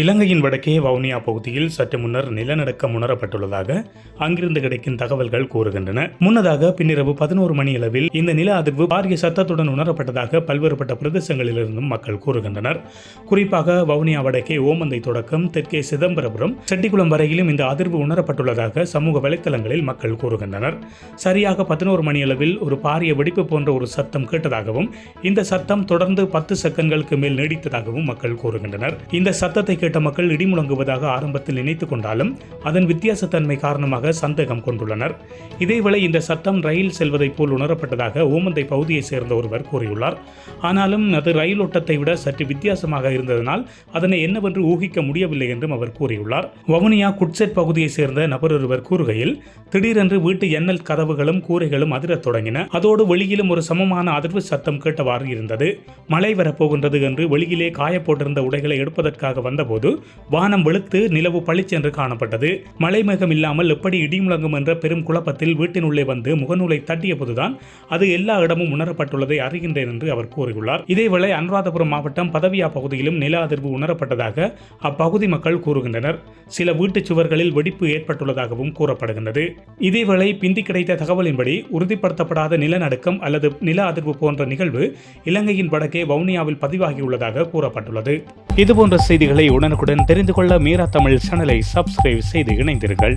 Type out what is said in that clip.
இலங்கையின் வடக்கே வவுனியா பகுதியில் சற்று முன்னர் நிலநடுக்கம் உணரப்பட்டுள்ளதாக அங்கிருந்து கிடைக்கும் தகவல்கள் கூறுகின்றன. முன்னதாக பின்னிரவு பதினோரு மணியளவில் இந்த நில அதிர்வு பாரிய சத்தத்துடன் உணரப்பட்டதாக பல்வேறுபட்ட பிரதேசங்களிலிருந்தும் மக்கள் கூறுகின்றனர். குறிப்பாக வவுனியா வடக்கே ஓமந்தை தொடக்கம் தெற்கே சிதம்பரபுரம் செட்டிக்குளம் வரையிலும் இந்த அதிர்வு உணரப்பட்டுள்ளதாக சமூக வலைத்தளங்களில் மக்கள் கூறுகின்றனர். சரியாக பதினோரு மணி அளவில் ஒரு பாரிய வெடிப்பு போன்ற ஒரு சத்தம் கேட்டதாகவும் இந்த சத்தம் தொடர்ந்து பத்து செகண்ட்களுக்கு மேல் நீடித்ததாகவும் மக்கள் கூறுகின்றனர். இந்த சத்தத்தை கேட்ட மக்கள் இடி முழங்குவதாக ஆரம்பத்தில் நினைத்துக் கொண்டாலும் அதன் வித்தியாசத்தன்மை காரணமாக சந்தேகம் கொண்டுள்ளனர். இதேவேளை இந்த சத்தம் ரயில் செல்வதைப் போல் உணரப்பட்டதாக ஓமந்தை பகுதியைச் சேர்ந்த ஒருவர் கூறியுள்ளார். ஆனாலும் அது ரயில் ஓட்டத்தை விட சற்று வித்தியாசமாக இருந்ததனால் அதனை என்னவென்று ஊகிக்க முடியவில்லை என்றும் அவர் கூறியுள்ளார். வவுனியா குட்செட் பகுதியைச் சேர்ந்த நபர் ஒருவர் கூறுகையில் திடீரென்று வீட்டு எண்ணல் கதவுகளும் கூரைகளும் அதிரத் தொடங்கின. அதோடு வெளியிலும் ஒரு சமமான அதிர்வு சத்தம் கேட்டவாறு இருந்தது. மழை வரப்போகின்றது என்று வெளியிலே காயப்போட்டிருந்த உடைகளை எடுப்பதற்காக வந்தபோது போது வானம் வெளுத்து நிலவு பளிச்சென்று காணப்பட்டது. மழை மேகம் இல்லாமல் எப்படி இடி முழங்கும் என்ற பெரும் குழப்பத்தில் வீட்டின் உள்ளே வந்து முகநூலை தட்டிய போதுதான் அது எல்லா இடமும் உணரப்பட்டுள்ளதை அறிகின்றேன் என்று அவர் கூறியுள்ளார். இதேவேளை அனுராதபுரம் மாவட்டம் பதவியா பகுதியிலும் நில அதிர்வு உணரப்பட்டதாக அப்பகுதி மக்கள் கூறுகின்றனர். சில வீட்டுச் சுவர்களில் வெடிப்பு ஏற்பட்டுள்ளதாகவும் கூறப்படுகின்றது. இதேவேளை பிந்தி கிடைத்த தகவலின்படி உறுதிப்படுத்தப்படாத நிலநடுக்கம் அல்லது நில அதிர்வு போன்ற நிகழ்வு இலங்கையின் வடக்கே வவுனியாவில் பதிவாகியுள்ளதாக கூறப்பட்டுள்ளது. இதுபோன்ற செய்திகளை உடனுக்குடன் தெரிந்து கொள்ள மீரா தமிழ் சேனலை சப்ஸ்கிரைப் செய்து இணைந்தீர்கள்